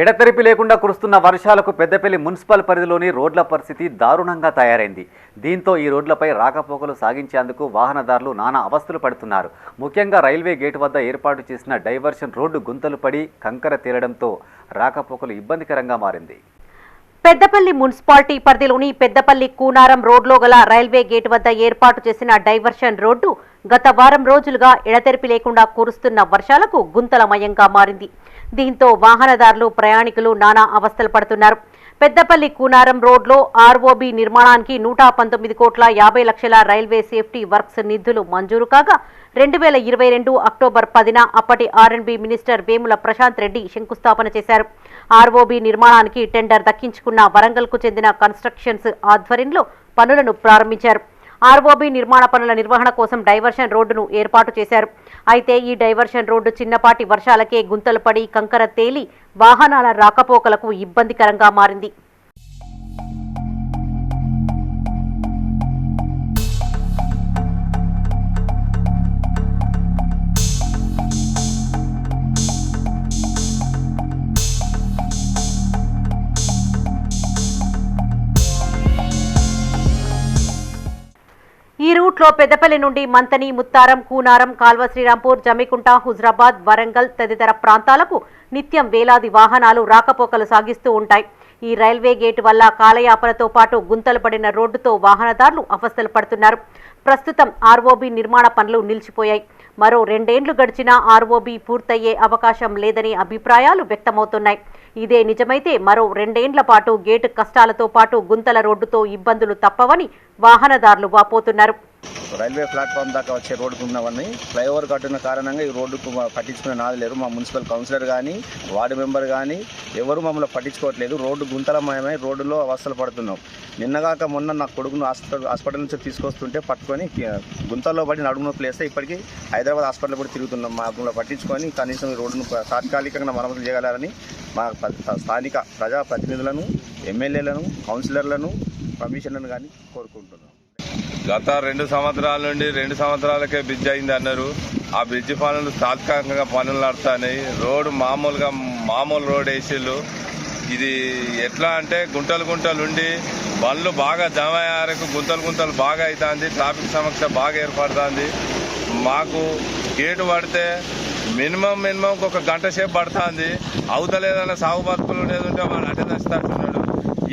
ఎడతెరిపి లేకుండా కురుస్తున్న వర్షాలకు పెద్దపల్లి మున్సిపల్ పరిధిలోని రోడ్ల పరిస్థితి దారుణంగా తయారైంది. దీంతో ఈ రోడ్లపై రాకపోకలు సాగించేందుకు వాహనదారులు నానా అవస్థలు పడుతున్నారు. ముఖ్యంగా రైల్వే గేట్ వద్ద ఏర్పాటు చేసిన డైవర్షన్ రోడ్డు గుంతలు పడి కంకర తేలడంతో రాకపోకలు ఇబ్బందికరంగా మారింది. పెద్దపల్లి మున్సిపాలిటీ పరిధిలోని పెద్దపల్లి కూనారం రోడ్లో గల రైల్వే గేట్ వద్ద ఏర్పాటు చేసిన డైవర్షన్ రోడ్డు గత వారం రోజులుగా ఎడతెరిపి లేకుండా కురుస్తున్న వర్షాలకు గుంతలమయంగా మారింది. దీంతో వాహనదారులు ప్రయాణికులు నానా అవస్థలు పడుతున్నారు. పెద్దపల్లి కూనారం రోడ్లో ఆర్ఓబి నిర్మాణానికి నూట పంతొమ్మిది కోట్ల యాభై లక్షల రైల్వే సేఫ్టీ వర్క్స్ నిధులు మంజూరు కాగా రెండు వేల ఇరవై రెండు అక్టోబర్ పదిన అప్పటి ఆర్ఎండ్బి మినిస్టర్ వేముల ప్రశాంత్ రెడ్డి శంకుస్థాపన చేశారు. ఆర్ఓబి నిర్మాణానికి టెండర్ దక్కించుకున్న వరంగల్కు చెందిన కన్స్ట్రక్షన్స్ ఆధ్వర్యంలో పనులను ప్రారంభించారు. ఆర్ఓబి నిర్మాణ పనుల నిర్వహణ కోసం డైవర్షన్ రోడ్డును ఏర్పాటు చేశారు. అయితే ఈ డైవర్షన్ రోడ్డు చిన్నపాటి వర్షాలకే గుంతలు పడి కంకర తేలి వాహనాల రాకపోకలకు ఇబ్బందికరంగా మారింది. రూట్లో పెద్దపల్లి నుండి మంతని ముత్తారం కూనారం కాల్వ శ్రీరాంపూర్ జమికుంట హుజరాబాద్ వరంగల్ తదితర ప్రాంతాలకు నిత్యం వేలాది వాహనాలు రాకపోకలు సాగిస్తూ ఉంటాయి. ఈ రైల్వే గేటు వల్ల కాలయాపనతో పాటు గుంతలు పడిన రోడ్డుతో వాహనదారులు అవస్థలు పడుతున్నారు. ప్రస్తుతం ఆర్ఓబీ నిర్మాణ పనులు నిలిచిపోయాయి. మరో రెండేండ్లు గడిచినా ఆర్ఓబి పూర్తయ్యే అవకాశం లేదనే అభిప్రాయాలు వ్యక్తమవుతున్నాయి. ఇదే నిజమైతే మరో రెండేండ్ల పాటు గేటు కష్టాలతో పాటు గుంతల రోడ్డుతో ఇబ్బందులు తప్పవని వాహనదారులు వాపోతున్నారు. రైల్వే ప్లాట్ఫామ్ దాకా వచ్చే రోడ్డుకు ఉన్నవన్నీ ఫ్లైఓవర్ కట్టిన కారణంగా ఈ రోడ్డుకు పట్టించుకునే నాది లేరు మా మున్సిపల్ కౌన్సిలర్ కానీ వార్డు మెంబర్ కానీ ఎవరు మమ్మల్ని పట్టించుకోవట్లేదు. రోడ్డు గుంతలమయమై రోడ్డులో అవస్థలు పడుతున్నాం. నిన్నగాక మొన్న నా కొడుకును హాస్పిటల్ హాస్పిటల్ నుంచి తీసుకొస్తుంటే పట్టుకొని గుంతల్లో పడి నడుము నొప్పి ఇప్పటికీ హైదరాబాద్ హాస్పిటల్ కూడా తిరుగుతున్నాం. మా పట్టించుకొని కనీసం ఈ రోడ్డును తాత్కాలికంగా మరమ్మతులు చేయగలరని మా ప్ర- స్థానిక ప్రజాప్రతినిధులను ఎమ్మెల్యేలను కౌన్సిలర్లను కమిషనర్లను కానీ కోరుకుంటున్నాం. గత రెండు సంవత్సరాల నుండి రెండు సంవత్సరాలకే బ్రిడ్జ్ అయింది అన్నారు. ఆ బ్రిడ్జ్ పనులు తాత్కాలికంగా పనులు నడుతున్నాయి రోడ్డు మామూలుగా మామూలు రోడ్ వేసిళ్ళు. ఇది ఎట్లా అంటే గుంటలు గుంటలు ఉండి బండ్లు బాగా జమ అయ్యారకు గుంతలు గుంతలు బాగా అవుతుంది ట్రాఫిక్ సమస్య బాగా ఏర్పడుతుంది. మాకు గేటు పడితే మినిమం మినిమం ఒక గంట సేపు పడుతుంది. అవతలేదన్నా సాగు బతుకులు లేదంటే వాళ్ళు అడ్డ తెస్తాడుతున్నాడు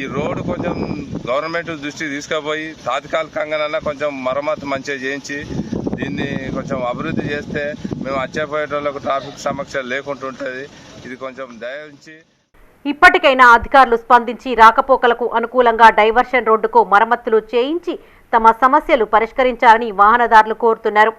ఈ రోడ్డు కొంచెం గవర్నమెంట్ దృష్టికి తీసుకుపోయి తాత్కాలికంగానన్నా కొంచెం మరమ్మతు మంచిగా చేయించి దీన్ని కొంచెం అభివృద్ధి చేస్తే మేము వచ్చేపోయేటోళ్ళకు ట్రాఫిక్ సమస్య లేకుండా ఉంటుంది ఇది కొంచెం దయించి ఇప్పటికైనా అధికారులు స్పందించి రాకపోకలకు అనుకూలంగా డైవర్షన్ రోడ్డుకు మరమ్మతులు చేయించి తమ సమస్యలు పరిష్కరించాలని వాహనదారులు కోరుతున్నారు.